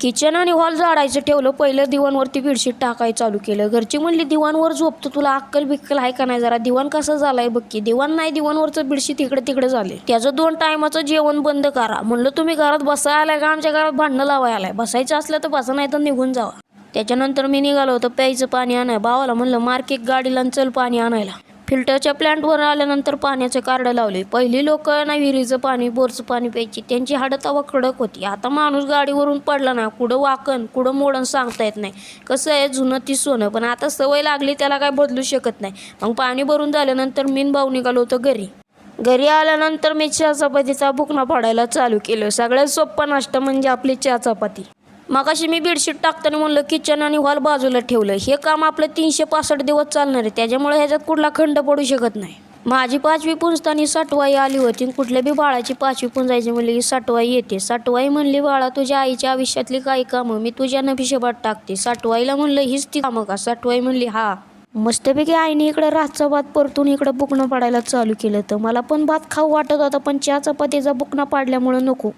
Kitchen आणि hall झाडायचं ठेवलं पहिलं दिवाणवरती बेडशीट टाकायला चालू केलं. घरची म्हणली दिवाणवर झोपतो तुला अक्कल बिक्कल आहे का नाही जरा? दिवाण कसं झालाय बघ की? दिवाण नाही दिवाणवरचं बेडशीट इकडे तिकडे झाले त्याचं दोन टायमाचं जेवण बंद करा. म्हणलं तुम्ही घरात बसायला आलाय का? आमच्या घरात भांडणं लावायला आलाय. बसायचं असलं तर बसा नाही तर निघून जावा. त्याच्यानंतर मी निघालो होतो प्यायचं पाणी आणाय भावाला म्हणलं मार्केट गाडीला चल पाणी आणायला. फिल्टरच्या प्लॅन्टवर आल्यानंतर पाण्याचे कार्ड लावले. पहिली लोक ना विहिरीचं पाणी बोरचं पाणी प्यायची. त्यांची हाडं तवा कडक होती. आता माणूस गाडीवरून पडला ना कुठं वाकण कुठं मोडण सांगता येत नाही. कसं आहे जुनं ती सोनं. पण आता सवय लागली त्याला काय बदलू शकत नाही. मग पाणी भरून झाल्यानंतर मीन भाऊ निघालो होतो घरी. घरी आल्यानंतर मी चहा चपातीचा बुकना पाडायला चालू केलं. सगळ्यात सोप्पा नाश्ता म्हणजे आपली चहा चपाती. मगाशी मी बेडशीट टाकताना म्हणलं किचन आणि हॉल बाजूला ठेवलं हे काम आपलं तीनशे पासष्ट दिवस चालणार आहे. त्याच्यामुळे ह्याच्यात कुठला खंड पडू शकत नाही. माझी पाचवी पुंजतानी साठवाई आली होती आणि कुठल्या बी बाळाची पाचवी पुंजायची म्हणली की साठवाई येते. साठवाई म्हणली बाळा तुझ्या आईच्या आयुष्यातली काही कामं मी तुझ्या नभिशेबात टाकते. साठवाईला म्हणलं हीच ती कामं का? साठवाई म्हणली हा. मस्तपैकी आईने इकडं रातचा भात परतून इकडं बुकणं पाडायला चालू केलं तर मला पण भात खाऊ वाटत होता पण चहा चपातीचा बुकणा पाडल्यामुळं नको.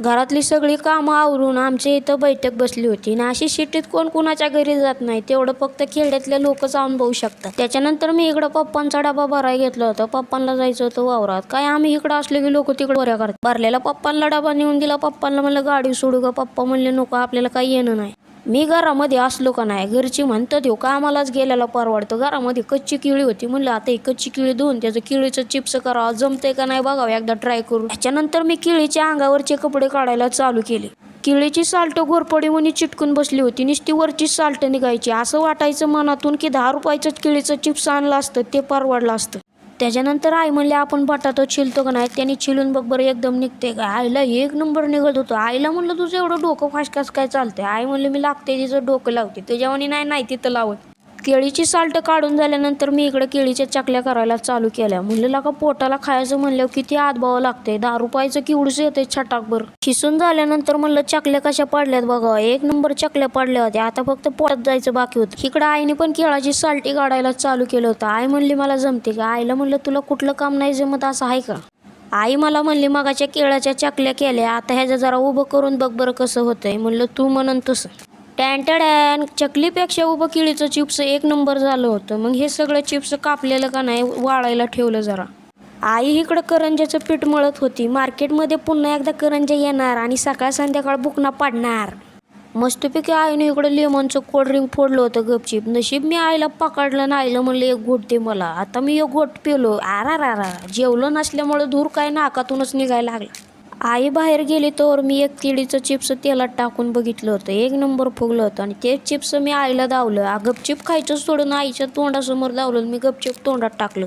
घरातली सगळी कामं आवरून आमच्या इथं बैठक बसली होती. आणि अशी शिटीत कोण कुणाच्या घरी जात नाही तेवढं फक्त खेड्यातले लोकच अनुभवू शकतात. त्याच्यानंतर मी इकडं पप्पांचा डबा भरायला घेतला होता. पप्पांना जायचं होतं वावरात. काय आम्ही इकडं असले की लोक तिकडे बऱ्या करतात. भरलेला पप्पांना डबा नेऊन दिला. पप्पांना म्हणलं गाडी सोडू का पप्पा म्हणले नको आपल्याला काही येणं नाही. मी घरामध्ये असलो का नाही घरची म्हणतात हो, तेव्हा का आम्हालाच गेल्याला परवडतं घरामध्ये कच्ची केळी होती. म्हणलं आता ही कच्ची केळी धुवून त्याचं केळीचं चिप्स करावं. जमतंय का नाही बघावं? एकदा ट्राय करू त्याच्यानंतर मी केळीच्या अंगावरचे कपडे काढायला चालू केले. केळीची साल्ट घोरपडी म्हणून चिटकून बसली होती. नुसती वरची साल्ट निघायची. असं वाटायचं मनातून की दहा रुपयाचं केळीचं चिप्स आणलं असतं ते परवडलं असतं. त्याच्यानंतर आई म्हणले आपण बटाटो छिलतो का नाही? त्याने चिलून बघ बरं एकदम निघते का? आईला एक नंबर निघत होतो. आईला म्हणलं तुझं एवढं डोकं फासकास काय चालतंय? आई म्हणलं मी लागते तिचं डोकं लावते. त्याच्यावानी नाही नाही तिथं लावत. केळीची साल्ट काढून झाल्यानंतर मी इकडे केळीच्या चकल्या करायला चालू केल्या. म्हणलं का पोटाला खायचं म्हणल्यावर किती आतबावं लागतंय. दहा रुपयाचं किवडूस येते छटाकभर. खिसून झाल्यानंतर म्हणलं चकल्या कशा पडल्यात बघा. एक नंबर चकल्या पडल्या होत्या. आता फक्त पोटात जायचं बाकी होतं. इकडं आईने पण केळाची साल्टी काढायला चालू केलं होतं. आई म्हणली मला जमते का? आईला म्हणलं तुला कुठलं काम नाही जमत असं आहे का? आई मला म्हणली मगाच्या केळाच्या चकल्या केल्या. आता ह्याचं जरा उभं करून बघ बरं कसं होतंय. म्हणलं तू म्हणन तसं. टॅन चकलीपेक्षा उभं केळीचं चिप्स एक नंबर झालं होतं. मग हे सगळं चिप्स कापलेलं का नाही वाळायला ठेवलं जरा. आई इकडं करंज्याचं पीठ मळत होती. मार्केटमध्ये पुन्हा एकदा करंज्या येणार आणि सकाळ संध्याकाळ बुकना पाडणार. मस्तपैकी आईने इकडं लेमनचं कोल्ड्रिंक फोडलं होतं गपचीप. नशीब मी आईला पकडलं ना आईला म्हणलं एक घोट दे मला. आता मी एक घोट पिलो. आरा रा रा जेवलं नसल्यामुळं धूर काय नाकातूनच निघायला लागला. आई बाहेर गेली तर मी एक तिळीचं चिप्स तेलात टाकून बघितलं होतं. एक नंबर फुगलं होतं आणि ते चिप्स मी आईला दावलं. आ, गपचिप खायचं सोडून आईच्या तोंडासमोर दावलं मी गपचिप तोंडात टाकलं.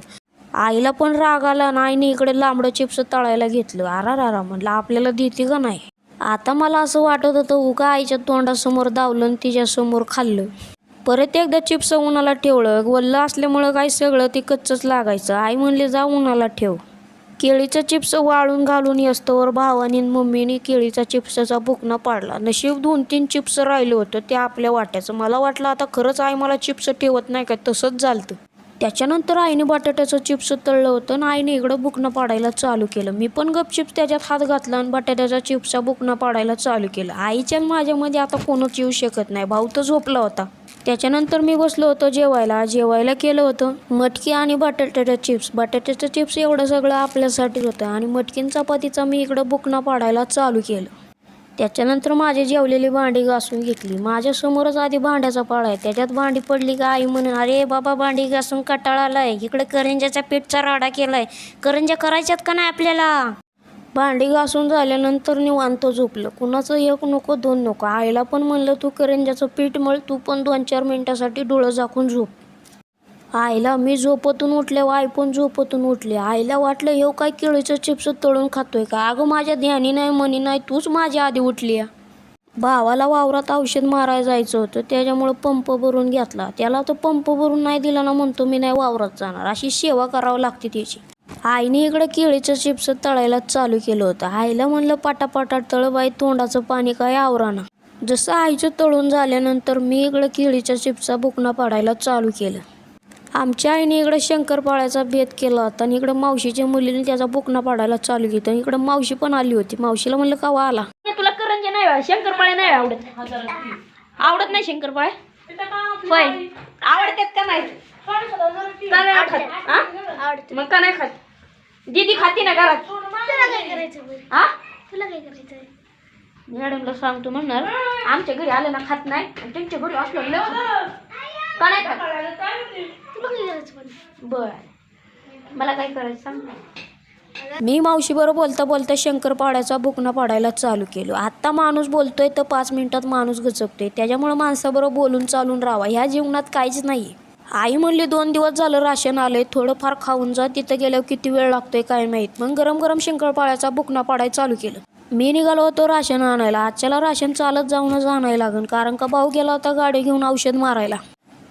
आईला पण राग आला आणि आईने इकडे लांबडं चिप्स तळायला घेतलं. आरा रारा म्हणलं आपल्याला देते का नाही? आता मला असं वाटत होतं उगा आईच्या तोंडासमोर दावलं आणि तिच्यासमोर खाल्लं. परत एकदा चिप्स उन्हाला ठेवलं. वल्लं असल्यामुळं काय सगळं ते कच्चंच लागायचं. आई म्हणली जा उन्हाला ठेव. केळीचं चिप्स वाळून घालून असतोवर भावानी आणि मम्मीने केळीचा चिप्सचा भुकणा पाडला. नशीब दोन तीन चिप्स राहिलं होतं ते आपल्या वाट्याचं. मला वाटलं आता खरंच आई मला चिप्स ठेवत नाही का? तसंच झालतं. त्याच्यानंतर आईने बटाट्याचं चिप्स तळलं होतं आणि आईने इकडं बुकणं पाडायला चालू केलं. मी पण गपचिप्स त्याच्यात हात घातला आणि बटाट्याचा चिप्सचा बुकणं पाडायला चालू केलं. आईच्या माझ्यामध्ये आता कोणच येऊ शकत नाही. भाऊ तर झोपला होता. त्याच्यानंतर मी बसलो होतो जेवायला. जेवायला केलं होतं. मटकी आणि बटाट्याच्या चिप्स बटाट्याचं चिप्स एवढं सगळं आपल्यासाठीच होतं आणि मटकीन चपातीचा मी इकडं बुकणं पाडायला चालू केलं. त्याच्यानंतर माझी जेवलेली भांडी घासून घेतली. माझ्यासमोरच आधी भांड्याचा पाळ आहे. त्याच्यात भांडी पडली का आई म्हणून अरे बाबा भांडी घासून कटाळा आलाय. इकडे करंजाचा पीठचा राडा केलाय. करंजा करायच्यात का नाही आपल्याला? भांडी घासून झाल्यानंतर निवांत झोपलं. कुणाचं एक नको दोन नको. आईला पण म्हणलं तू करंजाचं पीठ मळ. तू पण दोन चार मिनिटासाठी डोळं झाकून झोप. आईला मी झोपतून उठल्यावर आई पण झोपतून उठली. आईला वाटलं हे काय केळीचं चिप्स तळून खातोय का? अगं माझ्या ध्यानी नाही मनी नाही तूच माझ्या आधी उठली भावाला वावरात औषध मारायला जायचं होतं. त्याच्यामुळं पंप भरून घेतला. त्याला तो पंप भरून नाही दिला ना म्हणतो मी नाही वावरात जाणार. अशी सेवा करावं लागते त्याची. आईने इकडं केळीचं चिप्स तळायला चालू केलं होतं. आईला म्हणलं पाटापाटा तळबाई तोंडाचं पाणी काय आवराना. जसं आईचं तळून झाल्यानंतर मी इकडं केळीच्या चिप्सचा बुकणा पाडायला चालू केलं. आमच्या आईने इकडं शंकरपाळ्याचा भेद केला होता आणि इकडं मावशीच्या मुलीने त्याचा बुकना पाडायला चालू केलं. आणि इकडं मावशी पण आली होती. मावशीला म्हणलं का आला? तुला करंजे नाही शंकरपाळे नाही आवडत. आवडत नाही शंकरपाळे? होय. आवडतात का नाही? का नाही खात? मग का नाही खात? दीदी खाती ना घरात. हा तुला काय करायचं मॅडमला सांगतो म्हणणार आमच्या घरी आलं ना खात नाही आणि त्यांच्या घरी असलं का नाही खात? तुला काय करायचं पण. बर. मला काय करायचं सांग. मी मावशीबरोबर बोलता बोलता शंकरपाड्याचा बुकना पाडायला चालू केलो. आत्ता माणूस बोलतोय तर पाच मिनिटात माणूस गचपतोय. त्याच्यामुळे माणसाबरोबर बोलून चालून राहावा. ह्या जीवनात काहीच नाही आई म्हणली दोन दिवस झालं राशन आलंय. थोडंफार खाऊन जा. तिथं गेल्यावर किती वेळ लागतोय काय माहीत. मग गरम गरम शंकरपाळ्याचा बुकना पाडायला चालू केलं. मी निघालो होतो राशन आणायला. आजच्याला राशन चालत जाऊनच आणायला लागन. कारण का भाऊ गेला होता गाडी घेऊन औषध मारायला.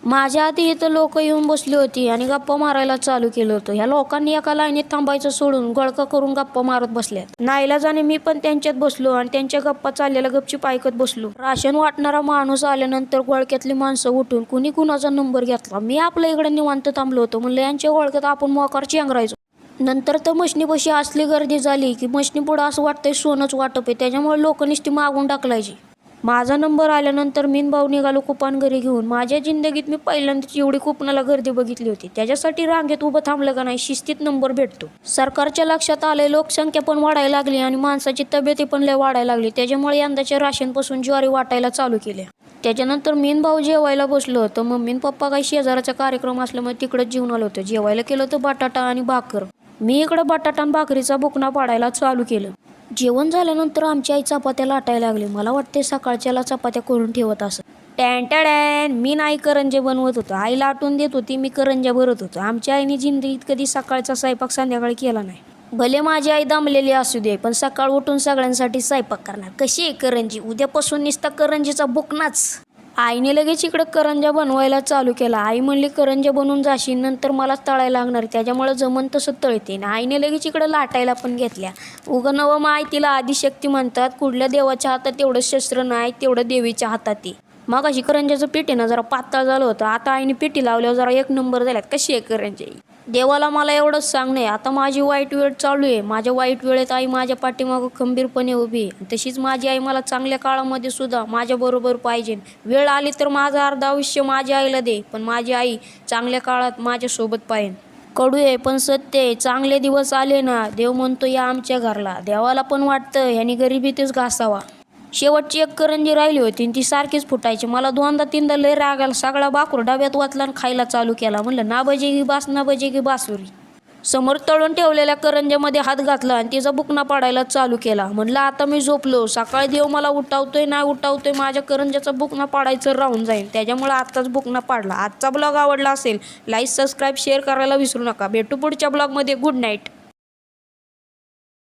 माझ्या आधी इथं लोक येऊन बसली होती आणि गप्पा मारायला चालू केलं होतं. ह्या लोकांनी एका लाईनीत थांबायचं सोडून गळका करून गप्पा मारत बसल्यात नाईलाजाने मी पण त्यांच्यात बसलो आणि त्यांच्या गप्पा चाललेल्या गपचीप ऐकत बसलो. राशन वाटणारा माणूस आल्यानंतर गोळक्यातली माणसं उठून कुणी कुणाचा नंबर घेतला. मी आपल्या इकडे निवांत थांबलो होतो. म्हणलं यांच्या गोळक्यात आपण मोकार चेंगरायचो. नंतर तर मशनीपाशी असली गर्दी झाली की मशनी पुढं असं वाटतंय सोनंच वाटप आहे. त्याच्यामुळे लोकनिष्ठी मागून टाकलायची. माझा नंबर आल्यानंतर मीन भाऊ निघालो कुपान घरी घेऊन. माझ्या जिंदगीत मी पहिल्यांदाच एवढी कुपनाला गर्दी बघितली होती. त्याच्यासाठी रांगेत उभं थांबलं का नाही शिस्तीत नंबर भेटतो. सरकारच्या लक्षात आले लोकसंख्या पण वाढायला लागली आणि माणसाची तब्येती पण लय वाढायला लागली. त्याच्यामुळे यंदाच्या राशनपासून ज्वारी वाटायला चालू केल्या त्याच्यानंतर मीन भाऊ जेवायला बसलो तर मम्मीन पप्पा काही शेजाराचा कार्यक्रम असल्यामुळे तिकडंच जेवण आलं होतं. जेवायला केलं तर बटाटा आणि भाकर. मी इकडं बटाटा आणि भाकरीचा बुकना पाडायला चालू केलं. जेवण झाल्यानंतर आमची आई चपात्या लाटायला लागली. मला वाटते सकाळच्याला चपात्या करून ठेवत असं. टॅन मी नाही करंजे बनवत होतो. आई लाटून देत होती मी करंज्या भरत होतो. आमच्या आईने जिंदगीत कधी सकाळचा स्वयंपाक संध्याकाळी केला नाही. भले माझी आई दमलेली असू दे पण सकाळ उठून सगळ्यांसाठी स्वयंपाक करणार. कशी आहे करंजी? उद्यापासून निसता करंजीचा बुकनाच. आईने लगेच इकडं करंजा बनवायला चालू केला. आई म्हणली करंजा बनवून जाशील नंतर मला तळायला लागणार त्याच्यामुळं जमन तसं तळते. आणि आईने लगेच इकडं लाटायला पण घेतल्या. उगं नवं माय तिला आदिशक्ती म्हणतात कुठल्या देवाच्या हातात तेवढं शस्त्र नाही तेवढं देवीच्या हातात ते मग अशी करंजाचं पीठ ना जरा पातळ झालं होतं. आता आईने पेटी लावल्यावर जरा एक नंबर झाल्यात. कशी आहे करंजी? देवाला मला एवढंच सांगणे आता माझी वाईट वेळ चालू आहे. माझ्या वाईट वेळेत आई माझ्या पाठीमागं खंबीरपणे उभी आहे. तशीच माझी आई मला चांगल्या काळामध्ये सुद्धा माझ्याबरोबर पाहिजे. वेळ आली तर माझं अर्ध आयुष्य माझ्या आईला दे पण माझी आई चांगल्या काळात माझ्यासोबत पाहिजे कडू आहे पण सत्य आहे. चांगले दिवस आले ना देव म्हणतो या आमच्या घरला. देवाला पण वाटतं ह्यानी गरिबीतच घासावा. शेवटची एक करंजी राहिली होती आणि ती सारखीच फुटायची. मला दोनदा तीनदा लय राग आला. सगळा बाकूर डब्यात वाचला आणि खायला चालू केला. म्हणलं ना बजेगी बास ना बजेगी बासुरी समोर तळून ठेवलेल्या करंज्यामध्ये हात घातला आणि तिचा बुकना पाडायला चालू केला. म्हणलं आता मी झोपलो. सकाळी देव मला उठावतोय ना उठावतोय माझ्या करंज्याचा बुकना पाडायचं राहून जाईल त्याच्यामुळे आत्ताच बुकना पाडला. आजचा ब्लॉग आवडला असेल लाईक सबस्क्राईब शेअर करायला विसरू नका. भेटू पुढच्या ब्लॉगमध्ये. Good night.